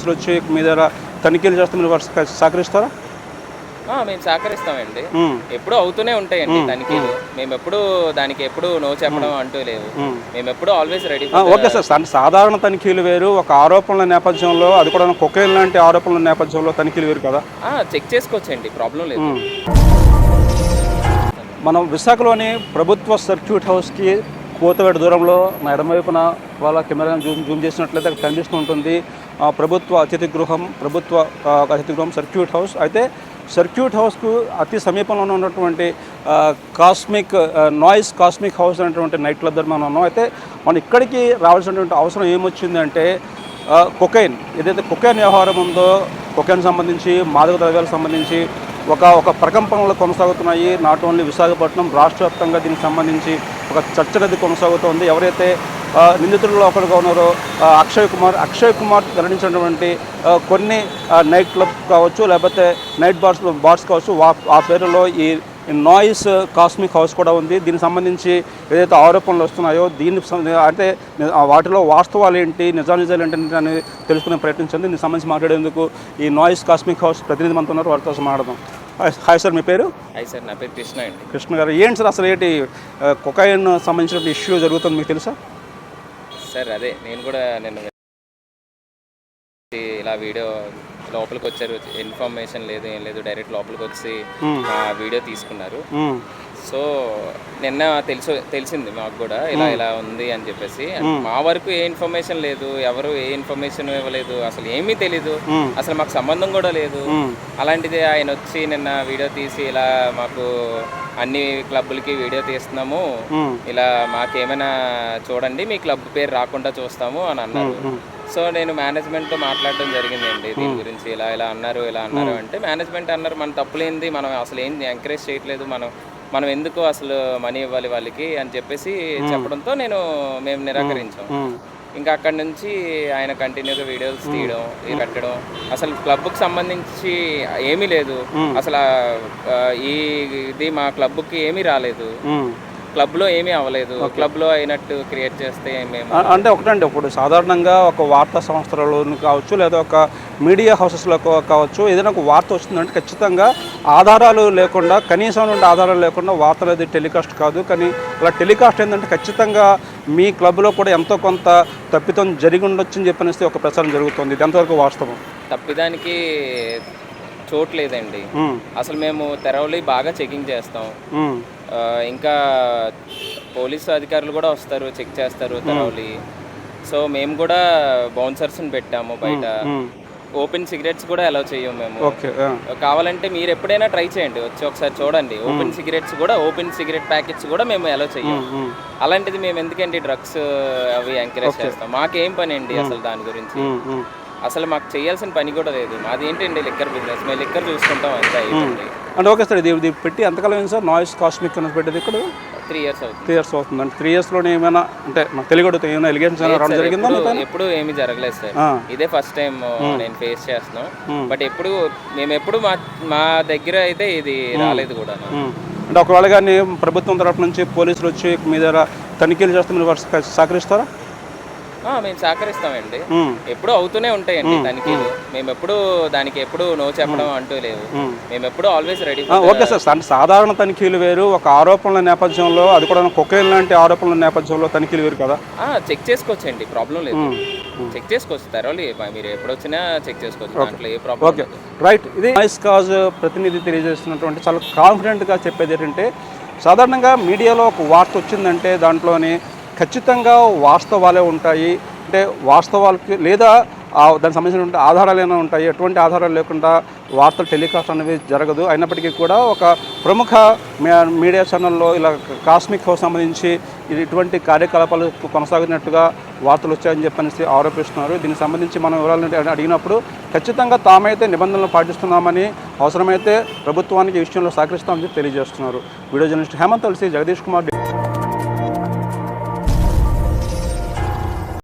అసలు వచ్చి మీ దగ్గర తనిఖీలు చేస్తే మీరు వారు సహకరిస్తారా? మేము సహకరిస్తామండి. ఎప్పుడూ అవుతూనే ఉంటాయండి తనిఖీలు. మేము. ఎప్పుడు దానికి ఎప్పుడు నో చెప్పడం అంటూ లేవు. ఉమ్. మేము. ఎప్పుడు ఆల్వేస్ రెడీ ఓకే సార్. సాధారణ తనిఖీలు వేరు ఒక ఆరోపణల నేపథ్యంలో అది కూడా కొకైన్ లాంటి ఆరోపణల నేపథ్యంలో తనిఖీలు వేరు కదా? చెక్ చేసుకోవచ్చండి. ప్రాబ్లం లేదు. మనం విశాఖలోని ప్రభుత్వ సర్క్యూట్ హౌస్కి కోతవేట దూరంలో నా ఎడమవైపున వాళ్ళ కెమెరా జూమ్ జూమ్ చేసినట్లయితే అక్కడ కనిపిస్తూ ఉంటుంది. ప్రభుత్వ అతిథి గృహం ప్రభుత్వ అతిథి గృహం సర్క్యూట్ హౌస్. అయితే సర్క్యూట్ హౌస్కు అతి సమీపంలో ఉన్నటువంటి కాస్మిక్ నాయిస్ కాస్మిక్ హౌస్ అనేటువంటి నైట్ క్లబ్ దగ్గర మనం ఉన్నాం. అయితే మనం ఇక్కడికి రావాల్సినటువంటి అవసరం ఏమొచ్చిందంటే కొకైన్. ఏదైతే కొకైన్ వ్యవహారం ఉందో కొకైన్ సంబంధించి మాదక ద్రవ్యాలకు సంబంధించి ఒక ఒక ప్రకంపనలు కొనసాగుతున్నాయి. నాట్ ఓన్లీ విశాఖపట్నం రాష్ట్ర వ్యాప్తంగా దీనికి సంబంధించి ఒక చర్చ అనేది కొనసాగుతోంది. ఎవరైతే నిందితుల్లో ఒకరుగా ఉన్నారో. అక్షయ్ కుమార్. అక్షయ్ కుమార్ ఆ, కొన్ని నైట్ క్లబ్ కావచ్చు లేకపోతే నైట్ బార్స్ బార్స్ కావచ్చు ఆ పేరులో ఈ నాయిస్ కాస్మిక్ హౌస్ కూడా ఉంది. దీనికి సంబంధించి ఏదైతే ఆరోపణలు వస్తున్నాయో దీనికి అంటే వాటిలో వాస్తవాలు ఏంటి నిజానిజాలు ఏంటి అని తెలుసుకునే ప్రయత్నించింది దీనికి సంబంధించి మాట్లాడేందుకు ఈ నాయిస్ కాస్మిక్ హౌస్ ప్రతినిధి మనతో ఉన్నారు. వారితో మాట్లాడదాం. హాయ్ హాయ్ సార్ మీ పేరు? అయ్యి సార్ నా పేరు కృష్ణ అండి. కృష్ణ గారు ఏంటి సార్ అసలు ఏంటి కొకాయిన్ సంబంధించిన ఇష్యూ జరుగుతుంది మీకు తెలుసా? సార్ అదే నేను కూడా నేను ఇలా వీడియో లోపలికి వచ్చారు ఇన్ఫర్మేషన్ లేదు ఏం లేదు డైరెక్ట్ లోపలికి వచ్చి. ఆ వీడియో తీసుకున్నారు. సో నిన్న తెలుసు తెలిసింది మాకు కూడా ఇలా ఇలా ఉంది అని చెప్పేసి మా వరకు ఏ ఇన్ఫర్మేషన్ లేదు ఎవరు ఏ ఇన్ఫర్మేషన్ ఇవ్వలేదు అసలు ఏమీ తెలీదు. అసలు మాకు సంబంధం కూడా లేదు. అలాంటిది ఆయన వచ్చి నిన్న వీడియో తీసి ఇలా మాకు అన్ని క్లబ్బులకి వీడియో తీస్తున్నాము. ఇలా మాకేమైనా చూడండి మీ క్లబ్ పేరు రాకుండా చూస్తాము అని అన్నారు. సో నేను మేనేజ్మెంట్తో మాట్లాడడం జరిగిందండి. దీని గురించి ఇలా ఇలా అన్నారు ఇలా అన్నారు అంటే మేనేజ్మెంట్ అన్నారు మన తప్పులేంది మనం అసలు ఏం ఎంకరేజ్ చేయట్లేదు మనం మనం ఎందుకు అసలు మనీ ఇవ్వాలి వాళ్ళకి అని చెప్పేసి చెప్పడంతో నేను మేము నిరాకరించాం. ఇంకా అక్కడి నుంచి ఆయన కంటిన్యూగా వీడియోస్ తీయడం ఇది పెట్టడం అసలు క్లబ్కి సంబంధించి ఏమీ లేదు. అసలు ఈ ఇది మా క్లబ్కి ఏమీ రాలేదు. మ్మ్. క్లబ్లో ఏమీ అవ్వలేదు. క్లబ్లో అయినట్టు క్రియేట్ చేస్తే మేము అంటే ఒకటండి ఇప్పుడు సాధారణంగా ఒక వార్తా సంస్థలలో కావచ్చు లేదా ఒక మీడియా హౌసెస్లో కావచ్చు ఏదైనా ఒక వార్త వస్తుందంటే ఖచ్చితంగా ఆధారాలు లేకుండా కనీసం నుండి ఆధారాలు లేకుండా వార్తలు అది టెలికాస్ట్ కాదు. కానీ అలా టెలికాస్ట్ ఏంటంటే ఖచ్చితంగా మీ క్లబ్లో కూడా ఎంతో కొంత తప్పితం జరిగి ఉండొచ్చని చెప్పనేసి ఒక ప్రచారం జరుగుతుంది. ఇది ఎంతవరకు వాస్తవం? తప్పిదానికి చోటు లేదండి. అసలు మేము తెరవలి బాగా చెకింగ్ చేస్తాం. ఇంకా పోలీసు అధికారులు కూడా వస్తారు చెక్ చేస్తారు తెరవలి. సో మేము కూడా బౌన్సర్స్ని పెట్టాము బయట. ఓపెన్ సిగరెట్స్ కూడా అలౌ చేయం మేము. ఓకే కావాలంటే మీరు ఎప్పుడైనా ట్రై చేయండి వచ్చి ఒకసారి చూడండి. ఓపెన్ సిగరెట్స్ కూడా ఓపెన్ సిగరెట్ ప్యాకెట్స్ కూడా మేము అలౌ చెయ్యం ఉమ్, అలాంటిది మేము ఎందుకండి డ్రగ్స్ అవి ఎంకరేజ్ చేస్తాం. మాకేం పని అండి అసలు దాని గురించి. అసలు మాకు చేయాల్సిన పని కూడా లేదు. మాది ఏంటండి లిక్కర్ బిజినెస్ మేము లిక్కర్ చూసుకుంటాం అంతే అంటే ఓకే సార్ ఇది పెట్టి ఎంతకాలం సార్? నాయిస్ కాస్మిక్ అనేది పెట్టేది ఇక్కడ? త్రీ ఇయర్స్ అవుతుంది. త్రీ ఇయర్స్ అవుతుంది అంటే త్రీ ఇయర్స్లోనే ఏమైనా అంటే నాకు తెలియదు ఏమైనా ఎలిగేషన్స్ ఏమైనా రావడం జరిగిందా మీ? ఎప్పుడు ఏమీ జరగలేదు సార్. ఇదే ఫస్ట్ టైం నేను ఫేస్ చేస్తున్నాం. బట్ ఎప్పుడు మేము ఎప్పుడు మా మా దగ్గర అయితే ఇది రాలేదు కూడా. అంటే ఒకవేళ కానీ ప్రభుత్వం తరపు నుంచి పోలీసులు వచ్చి మీ దగ్గర తనిఖీలు చేస్తే మీరు సహకరిస్తారా? మేము సహకరిస్తామండి. ఎప్పుడు అవుతూనే ఉంటాయండి తనిఖీలు. మేము ఎప్పుడు దానికి ఎప్పుడు నో చెప్పడం అంటూ లేవు. ఉమ్. మేము ఎప్పుడు ఆల్వేస్ రెడీ ఓకే సార్. సా- సాధారణ తనిఖీలు వేరు ఒక ఆరోపణల నేపథ్యంలో అది కూడా కొకైన్ లాంటి ఆరోపణల నేపథ్యంలో తనిఖీలు వేరు కదా? చెక్ చేసుకోవచ్చండి. ప్రాబ్లం లేదు. చెక్ చేసుకోవచ్చు. తెరవలి మీరు ఎప్పుడు వచ్చినా చెక్ చేసుకోవచ్చు. దాంట్లో ఏ ప్రాబ్లం ఓకే. రైట్. ఇది నాయిస్ కాజ్ ప్రతినిధి తెలియజేస్తున్నటువంటి చాలా కాన్ఫిడెంట్గా చెప్పేది ఏంటంటే సాధారణంగా మీడియాలో ఒక వార్త వచ్చిందంటే దాంట్లోని ఖచ్చితంగా వాస్తవాలే ఉంటాయి. అంటే వాస్తవాలకి లేదా దానికి సంబంధించినటువంటి ఆధారాలు ఏమైనా ఉంటాయి? ఎటువంటి ఆధారాలు లేకుండా వార్తలు టెలికాస్ట్ అనేవి జరగదు. అయినప్పటికీ కూడా ఒక ప్రముఖ మీడియా ఛానల్లో ఇలా కాస్మిక్ హౌస్ సంబంధించి ఇటువంటి కార్యకలాపాలు కొనసాగుతున్నట్టుగా వార్తలు వచ్చాయని చెప్పనేసి ఆరోపిస్తున్నారు. దీనికి సంబంధించి మనం వివరాలు అడిగినప్పుడు ఖచ్చితంగా తామైతే నిబంధనలు పాటిస్తున్నామని అవసరమైతే ప్రభుత్వానికి ఈ విషయంలో సహకరిస్తామని చెప్పి తెలియజేస్తున్నారు. Video journalist Hemanth Tulasi Jagadish Kumar